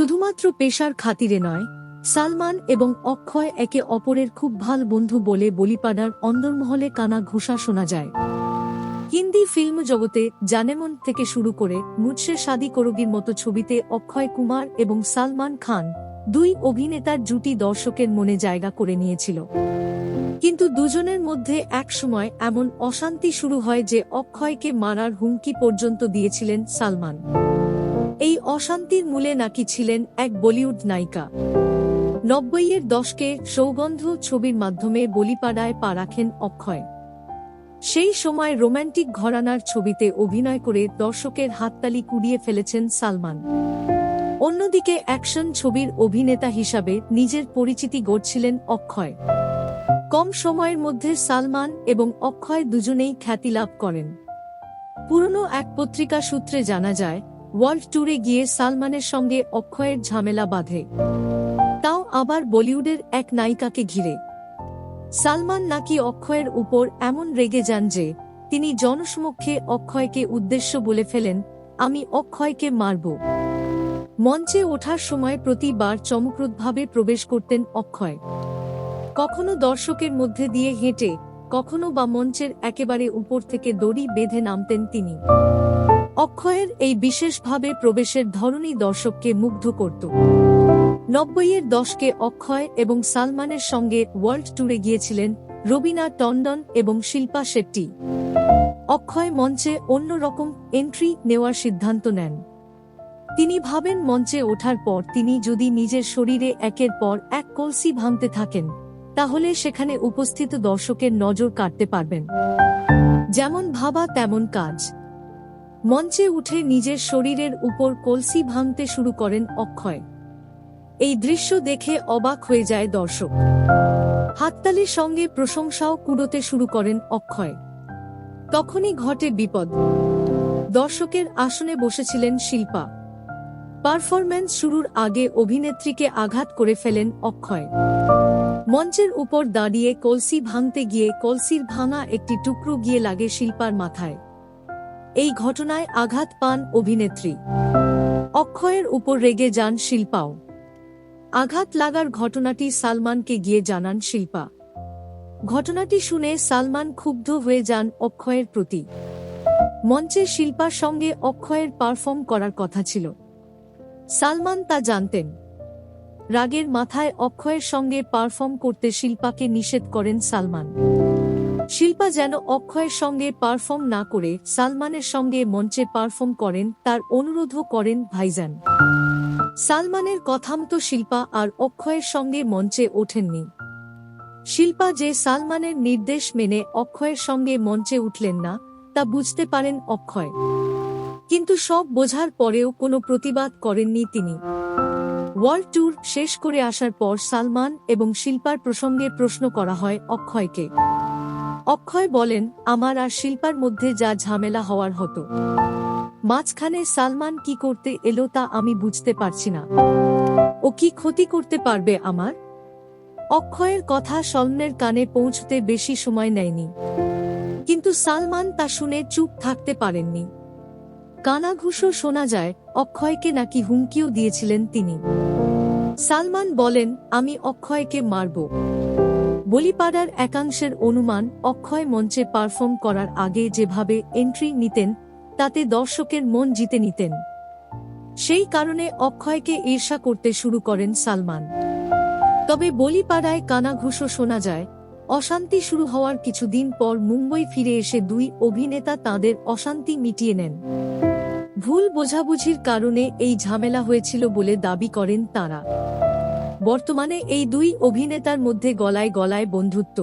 শুধুমাত্র পেশার খাতিরে নয়, সালমান এবং অক্ষয় একে অপরের খুব ভালো বন্ধু বলে বলিপাড়ার অন্দরমহলে কানা ঘোষা শোনা যায়। হিন্দি ফিল্ম জগতে জানেমন থেকে শুরু করে মুঝসে শাদি করোগির মতো ছবিতে অক্ষয় কুমার এবং সালমান খান দুই অভিনেতার জুটি দর্শকের মনে জায়গা করে নিয়েছিল। কিন্তু দুজনের মধ্যে একসময় এমন অশান্তি শুরু হয় যে অক্ষয়কে মারার হুমকি পর্যন্ত দিয়েছিলেন সালমান। এই অশান্তির মূলে নাকি ছিলেন এক বলিউড নায়িকা। নব্বইয়ের দশকে সৌগন্ধ ছবির মাধ্যমে বলিপাড়ায় পা রাখেন অক্ষয়। সেই সময় রোম্যান্টিক ঘরানার ছবিতে অভিনয় করে দর্শকের হাততালি কুড়িয়ে ফেলেছেন সালমান। অন্যদিকে অ্যাকশন ছবির অভিনেতা হিসাবে নিজের পরিচিতি গড়ছিলেন অক্ষয়। কম সময়ের মধ্যে সালমান এবং অক্ষয় দুজনেই খ্যাতি লাভ করেন। পুরনো এক পত্রিকা সূত্রে জানা যায় ওয়ার্ল্ড ট্যুরে গিয়ে সালমানের সঙ্গে অক্ষয়ের ঝামেলা বাঁধে। তাও আবার বলিউডের এক নায়িকাকে ঘিরে। সালমান নাকি অক্ষয়ের উপর এমন রেগে যান যে, তিনি জনসমক্ষে অক্ষয়কে উদ্দেশ্য বলে ফেলেন, আমি অক্ষয়কে মারব। মঞ্চে ওঠার সময় প্রতিবার চমকপ্রদভাবে প্রবেশ করতেন অক্ষয়। কখনো দর্শকের মধ্যে দিয়ে হেঁটে, কখনো বা মঞ্চের একেবারে উপর থেকে দড়ি বেঁধে নামতেন তিনি। অক্ষয়ের এই বিশেষভাবে প্রবেশের ধরনই দর্শককে মুগ্ধ করত। নব্বইয়ের দশকে অক্ষয় এবং সালমানের সঙ্গে ওয়ার্ল্ড ট্যুরে গিয়েছিলেন রবিনা টন্ডন এবং শিল্পা শেট্টি। অক্ষয় মঞ্চে অন্যরকম এন্ট্রি নেওয়ার সিদ্ধান্ত নেন। তিনি ভাবেন মঞ্চে ওঠার পর তিনি যদি নিজের শরীরে একের পর এক কলসি ভাঙতে থাকেন, তাহলে সেখানে উপস্থিত দর্শকের নজর কাটতে পারবেন। যেমন ভাবা তেমন কাজ। মঞ্চে উঠে নিজের শরীরের উপর কলসি ভাঙতে শুরু করেন অক্ষয়। এই দৃশ্য দেখে অবাক হয়ে যায় দর্শক। হাততালির সঙ্গে প্রশংসাও কুড়োতে শুরু করেন অক্ষয়। তখনই ঘটে বিপদ। দর্শকের আসনে বসেছিলেন শিল্পা। পারফরম্যান্স শুরুর আগে অভিনেত্রীকে আঘাত করে ফেলেন অক্ষয়। মঞ্চের উপর দাঁড়িয়ে কলসি ভাঙতে গিয়ে কলসির ভাঙা একটি টুকরো গিয়ে লাগে শিল্পার মাথায়। এই ঘটনায় আঘাত পান অভিনেত্রী। অক্ষয়ের উপর রেগে যান শিল্পাও আঘাত লাগার ঘটনাটি সালমানকে গিয়ে জানান শিল্পা। ঘটনাটি শুনে সালমান ক্ষুব্ধ হয়ে যান অক্ষয়ের প্রতি। মঞ্চে শিল্পার সঙ্গে অক্ষয়ের পারফর্ম করার কথা ছিল। সালমান তা জানতেন। রাগের মাথায় অক্ষয়ের সঙ্গে পারফর্ম করতে শিল্পাকে নিষেধ করেন সালমান। শিল্পা যেন অক্ষয়ের সঙ্গে পারফর্ম না করে সালমানের সঙ্গে মঞ্চে পারফর্ম করেন, তার অনুরোধও করেন ভাইজান। সালমানের কথামতো শিল্পা আর অক্ষয়ের সঙ্গে মঞ্চে ওঠেননি। শিল্পা যে সালমানের নির্দেশ মেনে অক্ষয়ের সঙ্গে মঞ্চে উঠলেন না, তা বুঝতে পারেন অক্ষয়। কিন্তু সব বোঝার পরেও কোনো প্রতিবাদ করেননি তিনি। ওয়ার্ল্ড ট্যুর শেষ করে আসার পর সালমান এবং শিল্পার প্রসঙ্গে প্রশ্ন করা হয় অক্ষয়কে। অক্ষয় বলেন, আমার আর শিল্পার মধ্যে যা ঝামেলা হওয়ার হতো। মাঝখানে সালমান কি করতে এলো তা আমি বুঝতে পারছি না। ও কি ক্ষতি করতে পারবে আমার? অক্ষয়ের কথা সলনের কানে পৌঁছতে বেশি সময় নেয়নি। কিন্তু সালমান তা শুনে চুপ থাকতে পারেননি। কানাঘুষো শোনা যায়, অক্ষয়কে নাকি হুমকিও দিয়েছিলেন তিনি। সালমান বলেন, আমি অক্ষয়কে মারব। বলিপাড়ার একাংশের অনুমান অক্ষয় মঞ্চে পারফর্ম করার আগে যেভাবে এন্ট্রি নিতেন, তাতে দর্শকের মন জিতে নিতেন। সেই কারণে অক্ষয়কে ঈর্ষা করতে শুরু করেন সালমান। তবে বলিপাড়ায় কানাঘুষো শোনা যায়, অশান্তি শুরু হওয়ার কিছুদিন পর মুম্বই ফিরে এসে দুই অভিনেতা তাদের অশান্তি মিটিয়ে নেন। ভুল বোঝাবুঝির কারণে এই ঝামেলা হয়েছিল বলে দাবি করেন তারা। বর্তমানে এই দুই অভিনেতার মধ্যে গলায় গলায় বন্ধুত্ব।